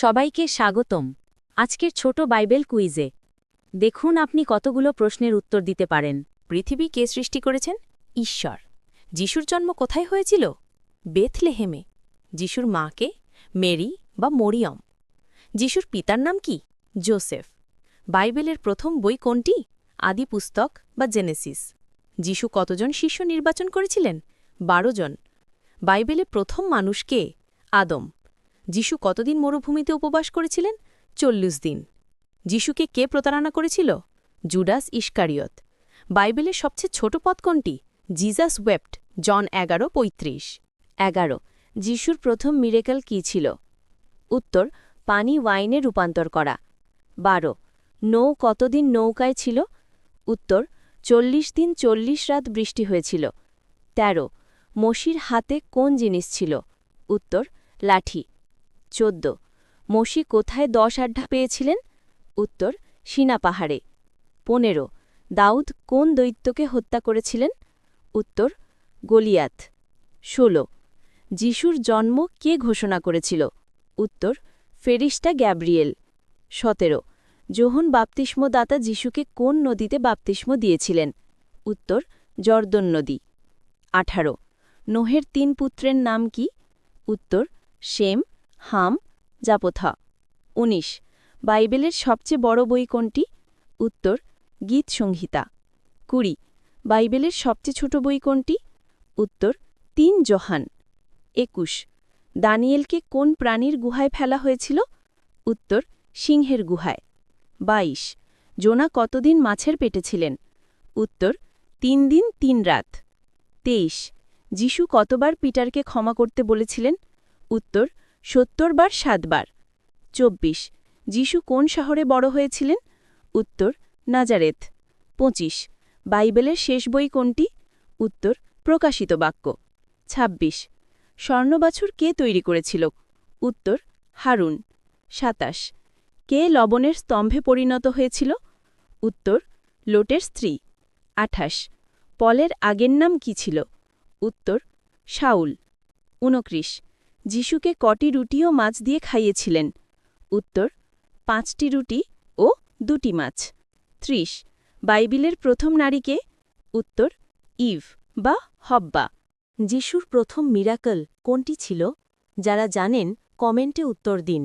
সবাইকে স্বাগতম। আজকের ছোট বাইবেল কুইজে। দেখুন আপনি কতগুলো প্রশ্নের উত্তর দিতে পারেন। পৃথিবী কে সৃষ্টি করেছেন? ঈশ্বর। যিশুর জন্ম কোথায় হয়েছিল? বেথলেহেমে। যিশুর মাকে? মেরি বা মরিয়ম। যিশুর পিতার নাম কি? জোসেফ। বাইবেলের প্রথম বই কোনটি? আদি পুস্তক বা জেনেসিস। যিশু কতজন শিষ্য নির্বাচন করেছিলেন? বারো জন। বাইবেলে প্রথম মানুষ কে? আদম। যিশু কতদিন মরুভূমিতে উপবাস করেছিলেন? চল্লিশ দিন। যিশুকে কে প্রতারণা করেছিল? Judas Iscariot. বাইবেলের সবচেয়ে ছোট পদ কোনটি? জিজাস ওয়েপ্ট, জন এগারো পঁয়ত্রিশ। এগারো, যিশুর প্রথম মিরেকাল কী ছিল? উত্তর, পানি ওয়াইনে রূপান্তর করা। বারো, নৌ কতদিন নৌকায় ছিল? উত্তর, চল্লিশ দিন চল্লিশ রাত বৃষ্টি হয়েছিল। ১৩ মসির হাতে কোন জিনিস ছিল? উত্তর, লাঠি। চোদ্দ। মসি কোথায় দশ আড্ডা পেয়েছিলেন? উত্তর, সিনা পাহাড়ে। পনেরো। দাউদ কোন দৈত্যকে হত্যা করেছিলেন? উত্তর, গলিয়াত। ষোলো। যিশুর জন্ম কে ঘোষণা করেছিল? উত্তর ফেরিস্টা গ্যাব্রিয়েল। সতেরো। যোহন বাপ্তিস্মদাতা যিশুকে কোন নদীতে বাপ্তিস্ম দিয়েছিলেন? উত্তর, জর্দন নদী। আঠারো। নোহের তিন পুত্রের নাম কি? উত্তর শেম হাম জাপথা ১৯ বাইবেলের সবচেয়ে বড় বই কোনটি? উত্তর গীত সংহিতা কুড়ি, বাইবেলের সবচেয়ে ছোট বই কোনটি? উত্তর, তিন জহান। একুশ, দানিয়েলকে কোন প্রাণীর গুহায় ফেলা হয়েছিল? উত্তর, সিংহের গুহায়। ২২ জোনা কতদিন মাছের পেটে ছিলেন? উত্তর, তিন দিন, তিন রাত। তেইশ, যিশু কতবার পিটারকে ক্ষমা করতে বলেছিলেন? উত্তর সত্তর বার সাতবার চব্বিশ, যিশু কোন শহরে বড় হয়েছিলেন? উত্তর, নাজারেথ। পঁচিশ, বাইবেলের শেষ বই কোনটি? উত্তর, প্রকাশিত বাক্য। ২৬ স্বর্ণবাছুর কে তৈরি করেছিল? উত্তর, হারুন। সাতাশ, কে লবণের স্তম্ভে পরিণত হয়েছিল? উত্তর, লোটের স্ত্রী। আঠাশ, পলের আগের নাম কি ছিল? উত্তর, শাউল। উনত্রিশ যিশুকে কটি রুটি ও মাছ দিয়ে খাইয়েছিলেন? উত্তর, পাঁচটি রুটি ও দুটি মাছ। ত্রিশ, বাইবেলের প্রথম নারীকে? উত্তর, ইভ বা হব্বা। যিশুর প্রথম মিরাকল কোনটি ছিল? যারা জানেন, কমেন্টে উত্তর দিন।